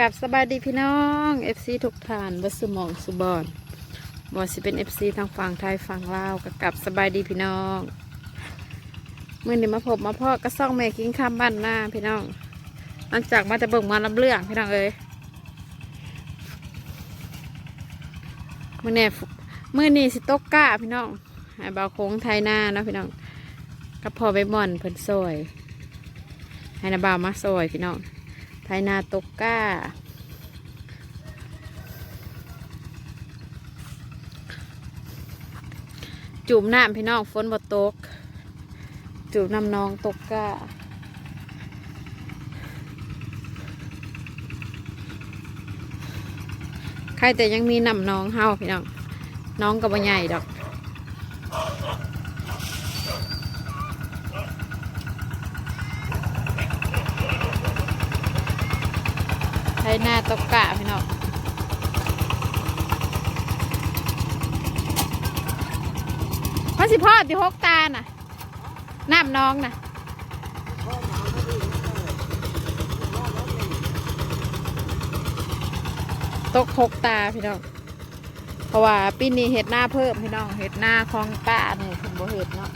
กับสบายดีพี่น้องเอฟซีทุกท่านบัสมองสุบอนบอสิเป็นเอฟซีทางฝั่งไทยฝั่งลาวกับกับสบายดีพี่น้องมื่อนี้มาพบมาพ่อก็ซ่องแม่กิ้งข้ามบ้านหน้าพี่น้องหลังจากมาจะเบิ่งมาลำเรื่องพี่น้องเอ้ยมื่อนี้มื่อนี้สิตกก้าพี่น้องให้เบาโค้งไทยหน้าเนาะพี่น้องกับพอใบมอนเพิ่นซอยให้นาบาวมาซอยพี่น้อง ไทยนาตกก้าจูบน้ำพี่น้องฝนบ่ตกจูบน้ำน้องตกก้าใครแต่ยังมีน้ำน้องเฮาพี่น้อง น้องก็บ่ใหญ่ดอก ไทยนาตกกะพี่น้องพระสิพ่อที่หกตาน่ะน้ำน้องน่ะตกหกตาพี่น้อง เพราะว่าปีนี้เห็ดหน้าเพิ่มพี่น้องเห็ดหน้าของป้าเนี่ยคุณบ่เห็ดเนาะ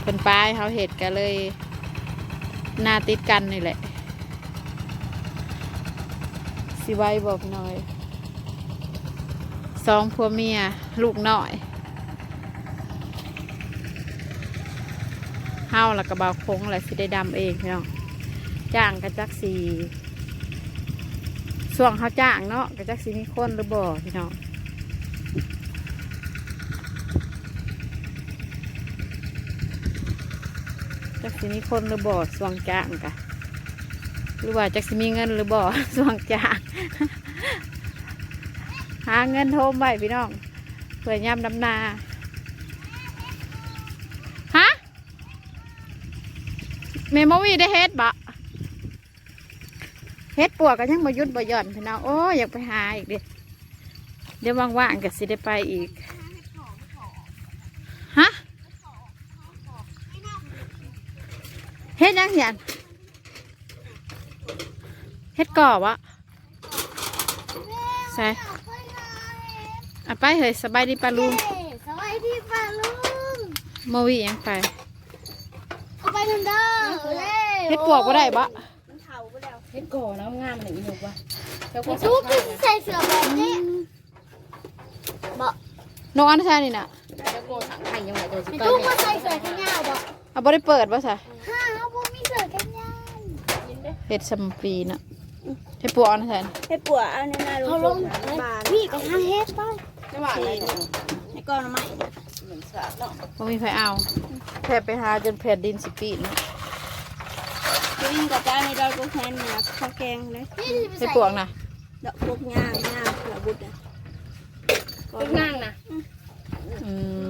เพิ่นป้ายเขาเห็ดกันเลยหน้าติดกันนี่แหละ สิไว้บอกพี่น้อยสองผัวเมียลูกน้อยเฮาแล้วก็บาโค้งแหละสิได้ดำเองพี่น้องจ้างกระจักสีส่วงเขาจ้างเนาะกระจักสีมีคนหรือบ่พี่น้องจักสีมีคนหรือบ่ส่วงจ้างกะ หรือว่าจักสิมีเงินหรือบ่สวงจากหาเงินโทมไว้พี่น้องเพื่อย่ำดำนาฮะเมมวีได้เฮ็ดบะเฮ็ดปวกก็ยังบ่ยุดบ่หย่อนพี่น้องโอ้อยากไปหาอีกเดิเดี๋ยวว่างๆก็สิได้ไปอีกฮะเฮ็ดยังเหียน เฮ็ดก่อวะใส่เอาไปเฮ้ยสบายดีปะลุงสวัสดีป้าลุงโมวียังไปเอาไปทันเด้อเล่เฮ็ดปวกบ่ได้บ่มันเผาไปแล้วเฮ็ดก่อแล้วงามหนึ่งหนุกวะแล้วก็ไอ้ทุกที่ใส่เสื้อแบบนี้บอกน้องอันใช่นี่น่ะแล้วก็ถังไข่ยังไงตัวสิไอ้ไปทุกเนี่มายใส่เสื้อแขนยาวบอกเอาบ่ได้เปิดบ่ซะฮ่าเขาบ่มีเสื้อแขนยาวเฮ็ดสมปีน่ะ เฮ็ดปวกอันใช่น่ะให้ปัวเอาในนาเขาลงพี่ก็หาเฮ็ดไปไม่ว่าอะไรเนาะในก้อนไม้เหมือนสาดเนาะบ่มีไผเอาแทบไปหาจนแผ่นดินสิปีนน่ะวิ่งกับจ้าในดอยกุแทนเนี่ยข้าวแกงเลยพี่เฮ็ดปวกน่ะดอกพวกย่างย่างเสือบุตรนะก้อนลูกนั่งนะอืม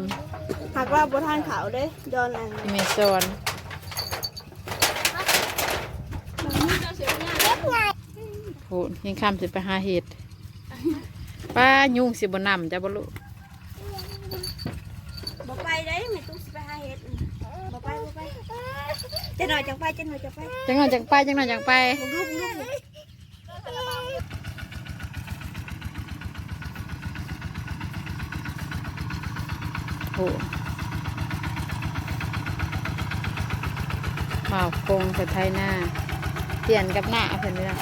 หากว่าบทานขาวเด้ดอนอันอีเมซอน เฮ็ดไง พูดยังคำสิไปหาเห็ดป้ายุงสิบ่นำจ้ะบ่ลูกบอกไปได้ไม่ต้องสิไปหาเห็ดบอกไปบอกไปจะหน่อยจังไปจะหน่อยจังไปจังหน่อยจังไปจังหน่อยจังไปมึงรูปมึงรูปโอ้หมาวคงกับไทยหน้าเปลี่ยนกับหน้าเพิ่นเลยนะ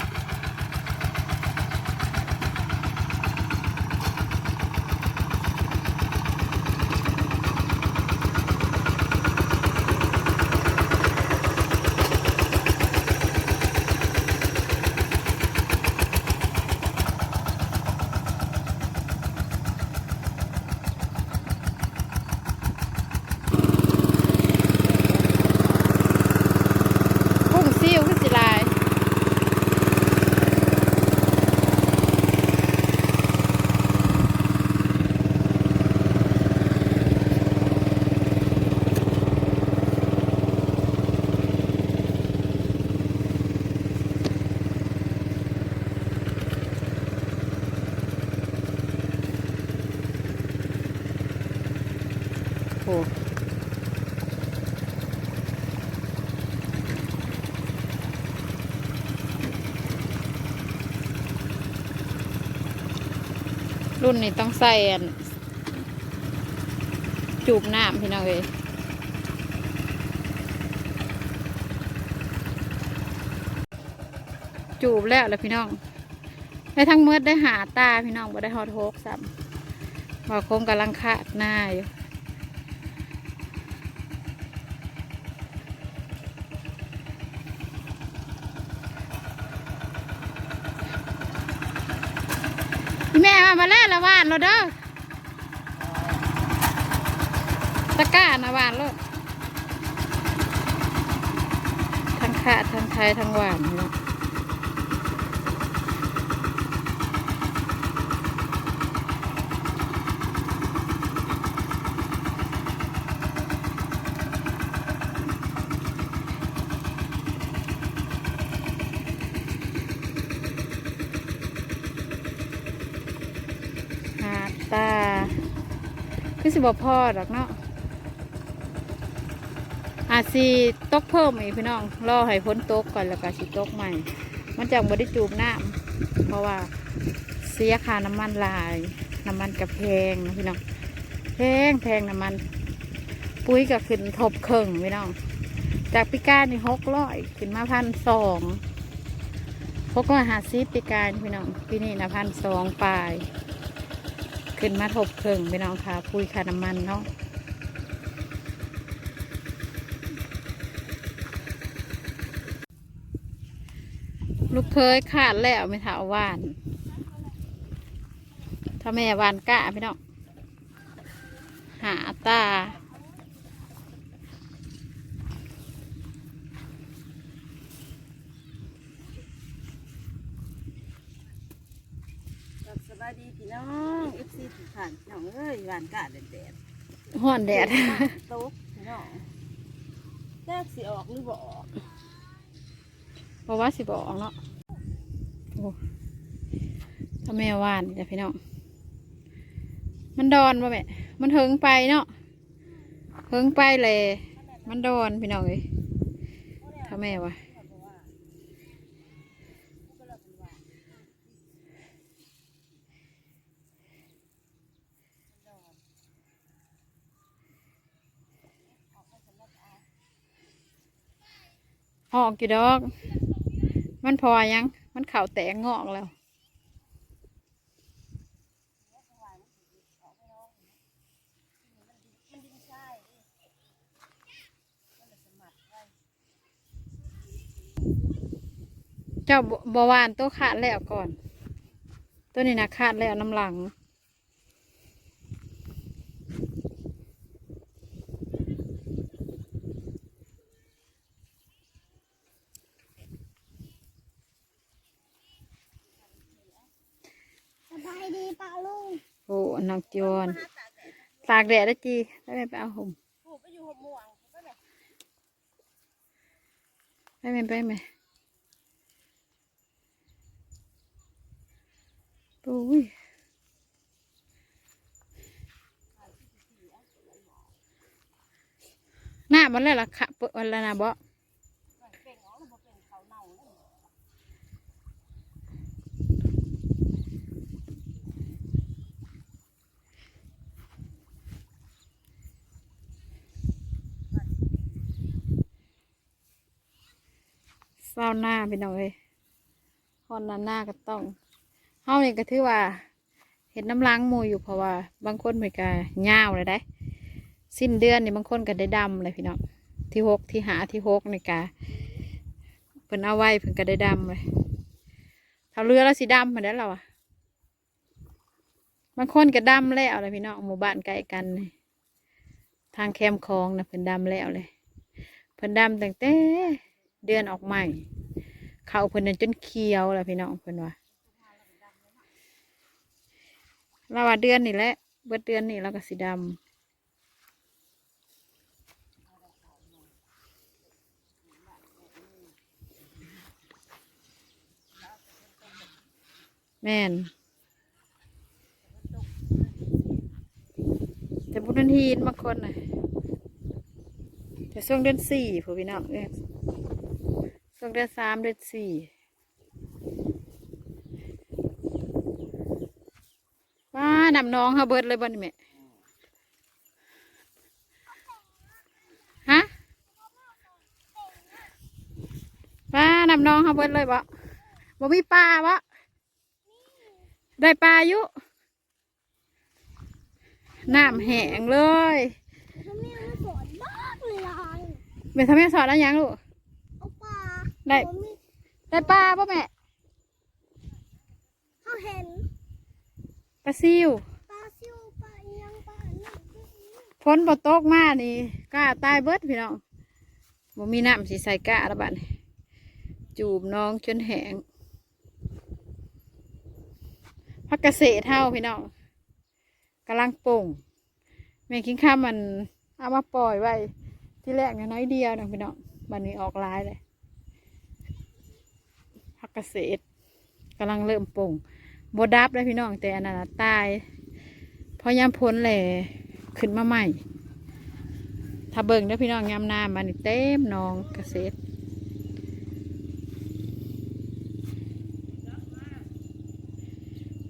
กุ้งซิ่วขึ้นสิลาย โอ้ รุ่นนี้ต้องใส่อันจูบน้ำพี่น้องเลยจูบแล้วแล้วพี่น้องได้ทั้งเมืดได้หาตาพี่น้องบ่ได้ฮอดโฮกซ้ำว่คงกำลังขาดหน้าอยู่แมาแล้วละวานเราเด้อตะกร้านะวานโลดทั้งขาดทั้งไทยทั้งหวานพี่น้อง หาตา คือ สิบพ่อดอกเนาะอาจสิตกเพิ่มอีกพี่น้องรอให้พ้นตกก่อนแล้วก็สิตกใหม่ มันจังบ่ได้จูบน้ำเพราะว่าเสียค่าน้ำมันลาย น้ำมันกับแพงพี่น้องแพงแพงน้ำมัน ปุ๋ยก็ขึ้นทบเข่งพี่น้องจากปีกานี่หกร้อยขึ้นมาพันสองหกร้อยห้าสิบปีกาพี่น้องปีนี้นะพันสองปลาย ขึ้นมาทบเพิ่งไปน้องค่ะพุยค่าน้ำมันเนาะลูกเคยขาดแล้วไม่ถาวาน ถ้าแม่วานกะพี่น้องหาตา สบายดีพี่น้องเอฟซีทุกท่านพี่น้องเอ้ยหวานกะแดด ห่อนแดดตกพี่น้องแรกสิออกหรือบ่ออกเพราะว่าสิบอกเนาะโอ้ถ้าแม่หวานจ้ะพี่น้อง มันดอนป่ะแม่ มันเฮิงไปเนาะเฮิงไปเลย มันดอนพี่น้องเอ้ยถ้าแม่ว่า ออกกี่ดอก มันพอยัง มันเข่าแตกงอกแล้วเจ้าบวานตัวขาดแล้วก่อน ตัวนี้นะขาดแล้วน้ำหลัง สบายดีป่าลุงโอ้นางจวนตากแดดแล้วจีไปแม่ไปเอาห่มผูกไปอยู่หกม่วงก็แบบไปแม่ไปแม่โอ้ยหน้ามันแล้วล่ะค่ะเปิดวันละนะบ่ เป็นของเราบ่เป็นเขาเน่าเลย เศร้าหน้าพี่น้องเอ้ยฮอนหน้าหน้าก็ต้องเฮานี่ก็ถือว่า เห็นน้ำล้างมูอยู่เพราะว่า บางคนเหมือนกันยาวเลยได้ สิ้นเดือนนี่บางคนก็ได้ดำเลยพี่น้องที่หกที่หาที่หกนี่กาเพิ่นเอาไว้เพิ่นก็ได้ดำเลยถ้าเรือแล้วสีดำเหมือนนั้นเราอะบางคนก็ดำแล้วเลยพี่น้องหมู่บ้านใกล้กัน ทางแคมคลองนะเพิ่นดำแล้วเลยเพิ่นดำตั้งแต่ เดือนออกใหม่เขาเพิ่นนั่นจนเขียวแล้วพี่น้องเพิ่นว่าเราว่าเดือนนี่แหละเบิดเดือนนี่เราก็สีดำแม่นแต่บุญทีนบางคนน่ะแต่ช่วงเดือนสี่ผู้พี่น้องเนี่ย ช่วงเดือนสามเดือนสี่วป้านำน้องเขาเบิดเลยบ่นี่แม่ฮะป้านำน้องเขาเบิดเลยบ่บ่มีปลาบ่ได้ปลาอยู่น้ำแห้งเลยเขาไม่มาสอนมากเลยลายแม่ทำแม่สอนแล้วยังลูกเอาปลา ได้เขามีได้ปลาป่ะแม่เขาเห็นปลาซิวปลาซิวปลาอีหยังปลาอันนั้นฝนบ่ตกมานี่กล้าตายเบิดพี่น้องบ่มีน้ำสิใส่กล้าละบัดนี้จูบน้องจนแห้งพักเกษตรเท่าพี่น้องกำลังปรุ่งแม่คิงข้ามมันเอามาปล่อยไว้ที่แรกเนี่ยน้อยเดียวนะพี่น้องบัดนี้ออกหลายเลยพั กเกษตรกำลังเริ่มปรุ่งบดับเลยพี่น้องแต่อันนั้นตายพอยามพ้นแหล่ขึ้นมาใหม่ ถ้าเบิ่งเด้พี่น้องยามนามันนี่เต็มนองเกษตร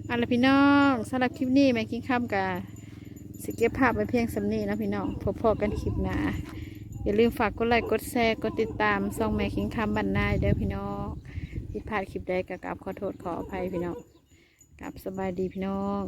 เอาละพี่น้องสำหรับคลิปนี้แม่กิ้งข้ามกาสิเก็บภาพไว้เพียงสำนีนะพี่น้องพบพอกันคลิปหนาอย่าลืมฝากกดไลค์กดแชร์กดติดตามซ่องแม่กิ้งข้ามบันนายเด้อพี่น้อง ผิดพลาดคลิปใดก็กราบขอโทษขออภัยพี่น้องกราบสบายดีพี่น้อง